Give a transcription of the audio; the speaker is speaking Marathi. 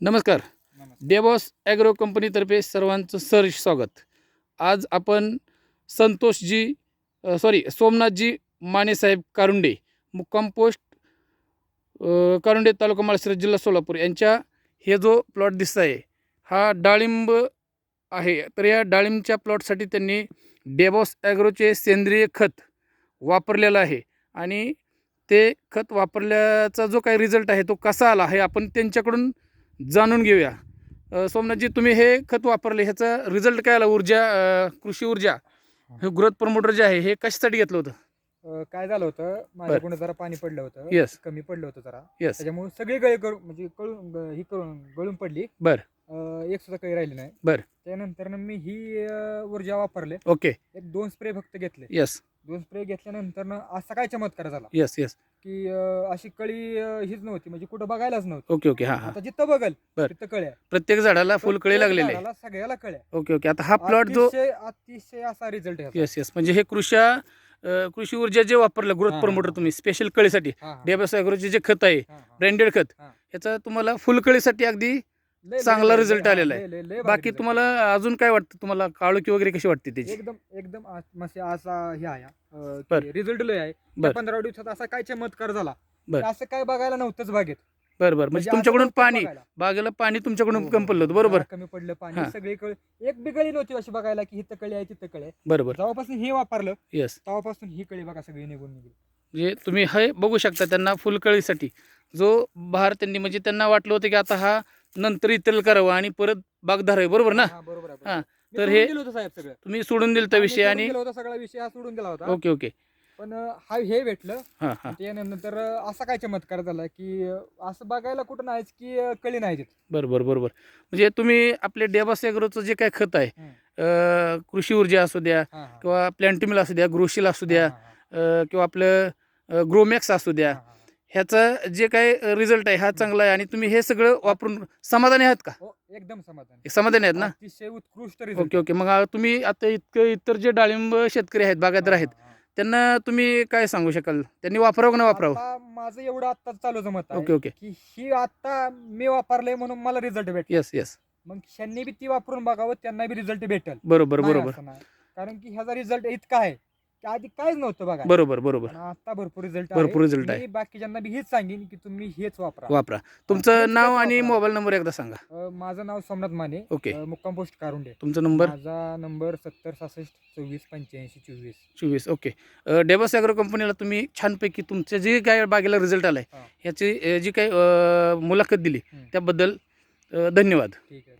नमस्कार. देवॉस ॲग्रो कंपनीतर्फे सर्वांचं सहर्ष स्वागत. आज आपण संतोषजी सॉरी सोमनाथजी मानेसाहेब कारुंडे मुक्काम पोस्ट कारुंडे तालुका माळशिरस जिल्हा सोलापूर यांच्या हे जो प्लॉट दिसत आहे हा डाळिंब आहे. तर या डाळिंबच्या प्लॉटसाठी त्यांनी डेबॉस ॲग्रोचे सेंद्रिय खत वापरलेलं आहे आणि ते खत वापरल्याचा जो काही रिझल्ट आहे तो कसा आला हे आपण त्यांच्याकडून जाणून घेऊया. सोमनाथजी तुम्ही हे खत वापरले ह्याचा रिझल्ट काय आला? ऊर्जा कृषी ऊर्जा हे ग्रोथ प्रमोटर जे आहे हे कशासाठी घेतलं होतं? अं, काय झालं होतं? माझ्याकडून जरा पाणी पडलं होतं. Yes. कमी पडलं होतं जरा. येस त्याच्यामुळे सगळी गळी करून म्हणजे कळून ग- ही करून गळून पडली. बर. अं, एक सुद्धा काही राहिली नाही. बर. त्यानंतर मी ही अं, ऊर्जा वापरले. ओके. एक दोन स्प्रे फक्त घेतले. येस दोन स्प्रे घेतल्यानंतर ना असा काय चमत्कार झाला. येस येस की अं, अशी कळी अं, हीच नव्हती. म्हणजे कुठं बघायलाच नव्हती. ओके ओके हां हां. आता जिथं बघल बर. तिथं कळ्या. प्रत्येक झाडाला फुलकळी प्रत्येक लागलेली झाडाला सगळ्याला कळ्या. ओके ओके आता हा प्लॉट जो अतिशय अतिशय असा रिझल्ट आहे. येस येस म्हणजे हे कृषा अ, कृषी ऊर्जा जे वापरलं ग्रोथ हां, प्रमोटर हां. तुम्ही स्पेशल कळीसाठी. डेबस ॲग्रोचे जे खत आहे. ब्रँडेड खत हां. ह्याचा तुम्हाला फुलकळीसाठी अगदी लय- चांगला लय- result लय- आलेला आहे. लय- लय- लय भारी बाकी result तुम्हाला अजून काय वाटतं तुम्हाला काळोखी वगैरे कशी वाटते त्याची एकदम एकदम आ- म्हणजे असा हे आहे. रिझल्ट लय आहे बर. पंधरा दिवसात असा काय चमत्कार झाला बर. असं काय बघायला नव्हतंच बागेत बरं बरं म्हणजे म्हणजे असं तुमच्याकडून नव्हतं पाणी बघायला. बागेला पाणी तुमच्याकडून हो, कमी हो. पडलं होतं बरोबर कमी पडलं पाणी हां. सगळी कळ एक बी कळी नव्हती अशी बघायला की हिथं कळी आहे तिथं कळी आहे बरोबर जेव्हापासून हे वापरलं येस तेव्हापासून ही कळी बघा सगळी निघून निघली म्हणजे तुम्ही हे बघू शकता त्यांना फुलकळीसाठी जो बहार त्यांनी म्हणजे त्यांना वाटलं होतं की आता हा नंतर इतर करावं आणि परत बाग धरावी बरोबर ना हा, बरोबर आहे, हां. मी तर सोडून हे- दिलं होतं साहेब सगळं तुम्ही सोडून दिलं त्या मी विषय आणि होता सगळा विषय हा सोडून दिला होता ओके ओके पण अं, हा हे भेटलं हां हां त्यानंतर अं, असा काय चमत्कार झाला की अं, असं बघायला कुठं नाहीच की अं, कळी नाही तिथं. बरोबर बरोबर म्हणजे तुम्ही आपले डेबास ॲग्रोचं जे काय खत आहे हं. अं, कृषी ऊर्जा असू द्या हा, हा. किंवा प्लॅन्टिमिल असू द्या ग्रोशिल असू द्या हा, हा, हा. अं, किंवा आपलं ग्रोमॅक्स असू द्या हा, हा, हा. ह्याचा जे काय रिझल्ट आहे हा चांगला आहे आणि तुम्ही हे सगळं वापरून समाधानी आहात का? हो एकदम समाधान. समाधानी आहेत ना? अतिशय उत्कृष्ट. Okay okay. मग आ- तुम्ही आता इतकं इतर जे डाळिंब शेतकरी आहेत बागायतदार आहेत. त्यांना तुम्ही काय सांगू शकाल? त्यांनी वापरावं का नाही वापरावं? माझं एवढं आता चालूच मत आहे ओके ओके. की ही आता मी वापरलंय म्हणून मला रिझल्ट भेटेल. येस येस मग त्यांनी बी ती वापरून बघावं त्यांना बी रिझल्ट भेटेल. बरोबर नाही बरोबर. असं नाही. कारण की ह्याचा रिझल्ट इतका आहे की आधी काहीच नव्हतं बघा. बरोबर बरोबर. पण आता भरपूर रिझल्ट भरपूर result आहे. मी बाकीच्यांना बी हेच सांगेन की तुम्ही हेच वापरा. वापरा. तुमचं नाव आणि. मोबाईल नंबर एकदा सांगा. अं, माझं नाव सोमनाथ माने. ओके. अं, मुक्काम पोस्ट कारुंडे. तुमचा नंबर माझा नंबर सत्तर सहासष्ट चोवीस पंच्याऐंशी चोवीस. चोवीस ओके. डेबस ॲग्रो कंपनीला तुम्ही छानपैकी तुमचं जे काय बागेला रिझल्ट आला आहे हा. ह्याची अ, जी काही अ, मुलाखत दिली. त्याबद्दल अ, धन्यवाद. ठीक आहे.